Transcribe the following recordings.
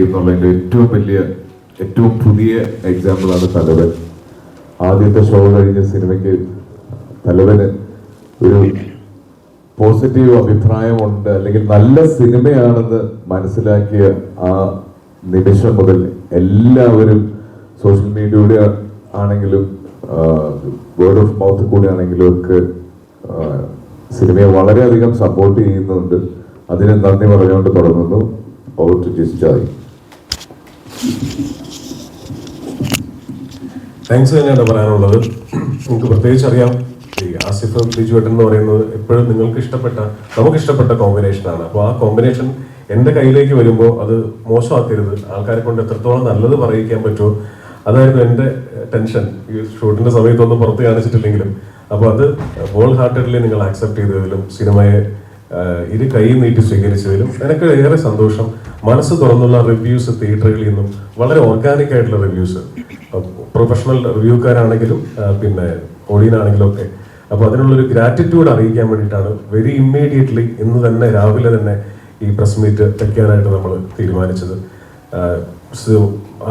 എന്നുള്ളതിന്റെ ഏറ്റവും വലിയ ഏറ്റവും പുതിയ എക്സാമ്പിളാണ് തലവൻ. ആദ്യത്തെ ഷോ കഴിഞ്ഞ സിനിമയ്ക്ക് തലവന് ഒരു പോസിറ്റീവ് അഭിപ്രായമുണ്ട് അല്ലെങ്കിൽ നല്ല സിനിമയാണെന്ന് മനസ്സിലാക്കിയ ആ നിമിഷം മുതൽ എല്ലാവരും സോഷ്യൽ മീഡിയയുടെ ആണെങ്കിലും വേർഡ് ഓഫ് മൗത്ത് കൂടെ ആണെങ്കിലും ഒക്കെ സിനിമയെ വളരെയധികം സപ്പോർട്ട് ചെയ്യുന്നുണ്ട്. അതിന് നന്ദി പറഞ്ഞുകൊണ്ട് തുടങ്ങുന്നു. ഓവർ ടു ജിസ്റ്റായി താങ്ക്സ് തന്നെയാണ് പറയാനുള്ളത്. നമുക്ക് പ്രത്യേകിച്ച് അറിയാം. ഈ ആസിഫ് ബിജുവേട്ടൻ എന്ന് പറയുന്നത് എപ്പോഴും നിങ്ങൾക്ക് ഇഷ്ടപ്പെട്ട നമുക്ക് ഇഷ്ടപ്പെട്ട കോമ്പിനേഷനാണ് അപ്പോൾ ആ കോമ്പിനേഷൻ എന്റെ കയ്യിലേക്ക് വരുമ്പോൾ അത് മോശമാക്കരുത്. ആൾക്കാരെ കൊണ്ട് എത്രത്തോളം നല്ലത് പറയിക്കാൻ പറ്റുമോ. അതായിരുന്നു എന്റെ ടെൻഷൻ ഈ ഷൂട്ടിന്റെ സമയത്തൊന്നും പുറത്ത് കാണിച്ചിട്ടില്ലെങ്കിലും. അപ്പോൾ അത് ഹോൾ ഹാർട്ടഡ്ലി നിങ്ങൾ ആക്സെപ്റ്റ് ചെയ്തതിലും സിനിമയെ ഇരു കൈ നീട്ടി സ്വീകരിച്ചതിലും എനിക്ക് ഏറെ സന്തോഷം. മനസ്സ് തുറന്നുള്ള റിവ്യൂസ് തിയേറ്ററുകളിൽ നിന്നും വളരെ ഓർഗാനിക് ആയിട്ടുള്ള റിവ്യൂസ് പ്രൊഫഷണൽ റിവ്യൂക്കാരാണെങ്കിലും പിന്നെ ഓഡിയനാണെങ്കിലും ഒക്കെ. അപ്പോൾ അതിനുള്ളൊരു ഗ്രാറ്റിറ്റ്യൂഡ് അറിയിക്കാൻ വേണ്ടിയിട്ടാണ് വെരി ഇമ്മീഡിയറ്റ്ലി ഇന്ന് തന്നെ രാവിലെ തന്നെ ഈ പ്രസ് മീറ്റ് വെക്കാനായിട്ട് നമ്മൾ തീരുമാനിച്ചത്.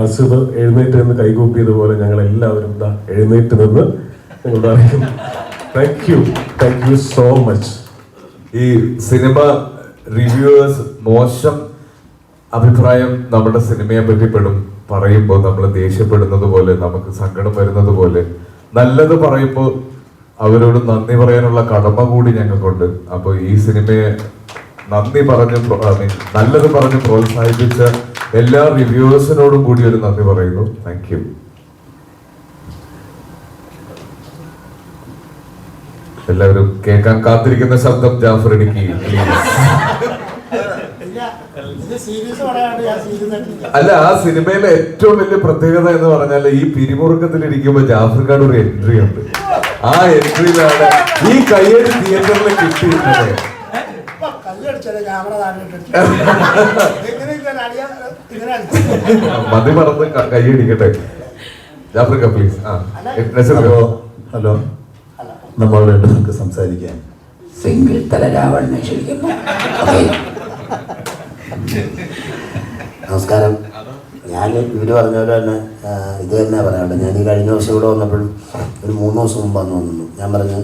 ആസിഫ് എഴുന്നേറ്റ് നിന്ന് കൈകൂപ്പിയതുപോലെ ഞങ്ങൾ എല്ലാവരും എഴുന്നേറ്റ് നിന്ന് നിങ്ങളോട് അറിയിക്കും thank you thank you so much ഈ സിനിമ റിവ്യൂവേഴ്സ് മോശം അഭിപ്രായം നമ്മുടെ സിനിമയെ പറ്റി പെടും. പറയുമ്പോൾ നമ്മൾ ദേഷ്യപ്പെടുന്നത് പോലെ നമുക്ക് സങ്കടം വരുന്നത് പോലെ. നല്ലത് പറയുമ്പോൾ അവരോട് നന്ദി പറയാനുള്ള കടമ കൂടി ഞങ്ങൾക്കുണ്ട്. അപ്പോൾ ഈ സിനിമയെ നന്ദി പറഞ്ഞ് നല്ലത് പറഞ്ഞ് പ്രോത്സാഹിപ്പിച്ച എല്ലാ റിവ്യൂവേഴ്സിനോടും കൂടി ഒരു നന്ദി പറയുന്നു. താങ്ക് എല്ലാവരും കേൾക്കാൻ കാത്തിരിക്കുന്ന ശബ്ദം ജാഫർ ആയിട്ടില്ല. അല്ല ആ സിനിമയിലെ ഏറ്റവും വലിയ പ്രത്യേകത എന്ന് പറഞ്ഞാൽ ഈ പിരിമുറുക്കത്തിൽ ഇരിക്കുമ്പോ ജാഫർക്കാട് ഒരു എൻട്രി ഉണ്ട്. ആ എൻട്രിയിലാണ് ഈ കയ്യേറി തിയേറ്ററിൽ കിട്ടിയിരുന്നത്. മതി മറന്ന് കൈ കൈയടിക്കട്ടെ ജാഫർക്ക പ്ലീസ് ആ ഹലോ. നമ്മൾ രണ്ടുപേർക്ക് സംസാരിക്കാൻ. സിംഗിൾ തല രാവണനെ. നമസ്കാരം. ഞാൻ ഇവർ പറഞ്ഞ പോലെ തന്നെ ഇത് തന്നെ പറയാനുള്ളത്. ഞാൻ ഈ കഴിഞ്ഞ ദിവസം ഇവിടെ വന്നപ്പോഴും ഒരു മൂന്ന് ദിവസം മുമ്പ് വന്നു വന്നു ഞാൻ പറഞ്ഞു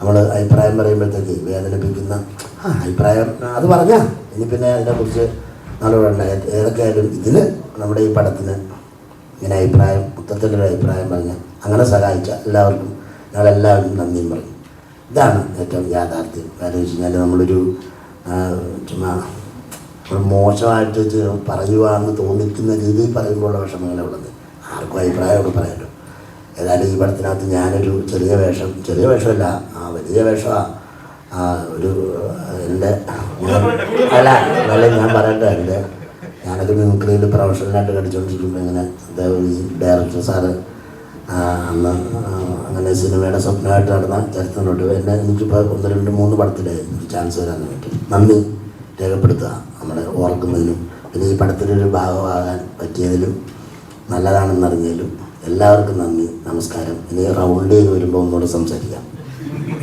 നമ്മൾ അഭിപ്രായം പറയുമ്പോഴത്തേക്ക് വേദനിപ്പിക്കുന്ന ആ അഭിപ്രായം അത് പറഞ്ഞാ. ഇനി പിന്നെ അതിനെക്കുറിച്ച് നല്ലവണ്ണം ഏതൊക്കെ ആയാലും ഇതിന് നമ്മുടെ ഈ പടത്തിന് ഇങ്ങനെ അഭിപ്രായം മൊത്തത്തിലൊരു അഭിപ്രായം പറഞ്ഞ് അങ്ങനെ സഹായിച്ച എല്ലാവർക്കും ഞങ്ങളെല്ലാവരും നന്ദിയും പറയും. ഇതാണ് ഏറ്റവും യാഥാർത്ഥ്യം. കാരണം വെച്ച് കഴിഞ്ഞാൽ നമ്മളൊരു ചുമ്മാ നമ്മൾ മോശമായിട്ട് പറയുവാണെന്ന് തോന്നിക്കുന്ന രീതിയിൽ പറയുമ്പോഴുള്ള വിഷമങ്ങളെ ഉള്ളത്. ആർക്കും അഭിപ്രായമൊക്കെ പറയാമല്ലോ ഏതായാലും ഈ പടത്തിനകത്ത് ഞാനൊരു ചെറിയ വേഷം ചെറിയ വേഷമല്ല ആ വലിയ വേഷമാണ് ഒരു എന്റെ അല്ല അല്ല ഞാൻ പറയട്ടെ എന്റെ ഞാനൊക്കെ മിമിക്രിയിൽ പ്രൊഫഷണലായിട്ട് കളിച്ചുകൊണ്ടിരിക്കുമ്പോൾ ഇങ്ങനെ ഡയറക്ടർ സാറ് അന്ന് അങ്ങനെ സിനിമയുടെ സ്വപ്നമായിട്ട് നടന്ന ചരിത്രത്തിലോട്ട് എന്നെ എനിക്കിപ്പോൾ ഒന്ന് രണ്ട് മൂന്ന് പടത്തിൽ ചാൻസ് വരാൻ പറ്റും നന്ദി രേഖപ്പെടുത്തുക നമ്മളെ ഓർക്കുന്നതിനും. പിന്നെ ഈ പടത്തിലൊരു ഭാഗമാകാൻ പറ്റിയതിലും നല്ലതാണെന്നറിഞ്ഞതിലും എല്ലാവർക്കും നന്ദി നമസ്കാരം. ഇനി റൗണ്ട് ചെയ്ത് വരുമ്പോൾ ഒന്നുകൂടെ സംസാരിക്കാം.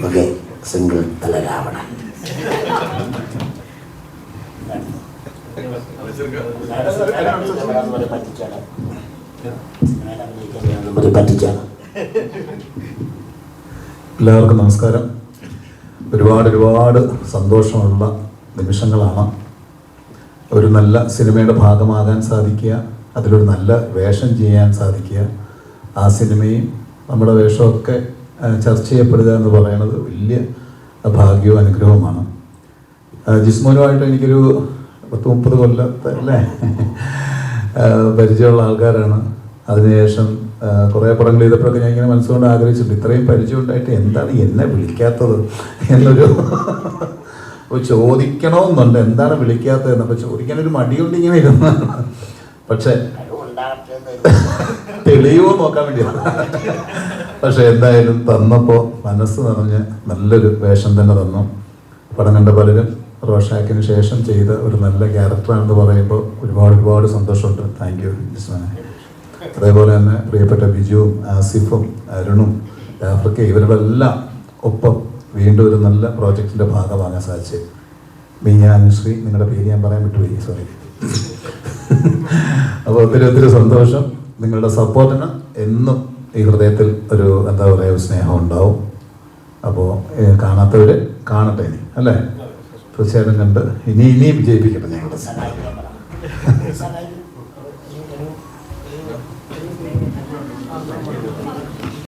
ഓക്കെ സിംഗിൾ തല രാവണ എല്ലാവർക്കും നമസ്കാരം. ഒരുപാട് ഒരുപാട് സന്തോഷമുള്ള നിമിഷങ്ങളാണ്. ഒരു നല്ല സിനിമയുടെ ഭാഗമാകാൻ സാധിക്കുക അതിലൊരു നല്ല വേഷം ചെയ്യാൻ സാധിക്കുക. ആ സിനിമയും നമ്മുടെ വേഷമൊക്കെ ചർച്ച ചെയ്യപ്പെടുക എന്ന് പറയുന്നത് വലിയ ഭാഗ്യവും അനുഗ്രഹവുമാണ്. ജിസ്മോനുമായിട്ട് എനിക്കൊരു പത്ത് മുപ്പത് കൊല്ലത്തെ അല്ലേ? പരിചയമുള്ള ആൾക്കാരാണ്. അതിനുശേഷം കുറേ പടങ്ങൾ ചെയ്തപ്പോഴൊക്കെ ഞാൻ ഇങ്ങനെ മനസ്സുകൊണ്ട് ആഗ്രഹിച്ചിട്ടുണ്ട്. ഇത്രയും പരിചയം ഉണ്ടായിട്ട് എന്താണ് എന്നെ വിളിക്കാത്തത് എന്നൊരു ചോദിക്കണമെന്നുണ്ട്. എന്താണ് വിളിക്കാത്തത് എന്നപ്പോൾ ചോദിക്കാനൊരു മടിയുണ്ട് ഇങ്ങനെ ഇരുന്നതാണ് പക്ഷേ തെളിയുമോ നോക്കാൻ വേണ്ടിയാണ് പക്ഷെ എന്തായാലും തന്നപ്പോൾ മനസ്സ് നിറഞ്ഞ് നല്ലൊരു വേഷം തന്നെ തന്നു. പടം കണ്ട പലരും റോഷാക്കിന് ശേഷം ചെയ്ത ഒരു നല്ല ക്യാരക്ടറാണെന്ന് പറയുമ്പോൾ ഒരുപാട് ഒരുപാട് സന്തോഷമുണ്ട്. താങ്ക് യു ജിസ്മനെ അതേപോലെ തന്നെ പ്രിയപ്പെട്ട ബിജുവും ആസിഫും അരുണും ആഫ്രിക്ക ഇവരുടെല്ലാം ഒപ്പം വീണ്ടും ഒരു നല്ല പ്രോജക്റ്റിന്റെ ഭാഗമാകാൻ സാധിച്ചു. മീഞ്ഞ അനുശ്രീ നിങ്ങളുടെ പേര് ഞാൻ പറയാൻ വിട്ടുപോയി സോറി അപ്പോൾ ഒത്തിരി ഒത്തിരി സന്തോഷം. നിങ്ങളുടെ സപ്പോർട്ടിന് എന്നും ഈ ഹൃദയത്തിൽ ഒരു എന്താ പറയുക ഒരു സ്നേഹം ഉണ്ടാവും. അപ്പോൾ കാണാത്തവർ കാണട്ടെ ഇനി അല്ലേ? തീർച്ചയായിട്ടും കണ്ട് ഇനി ഇനിയും വിജയിപ്പിക്കട്ടെ ഞങ്ങളുടെ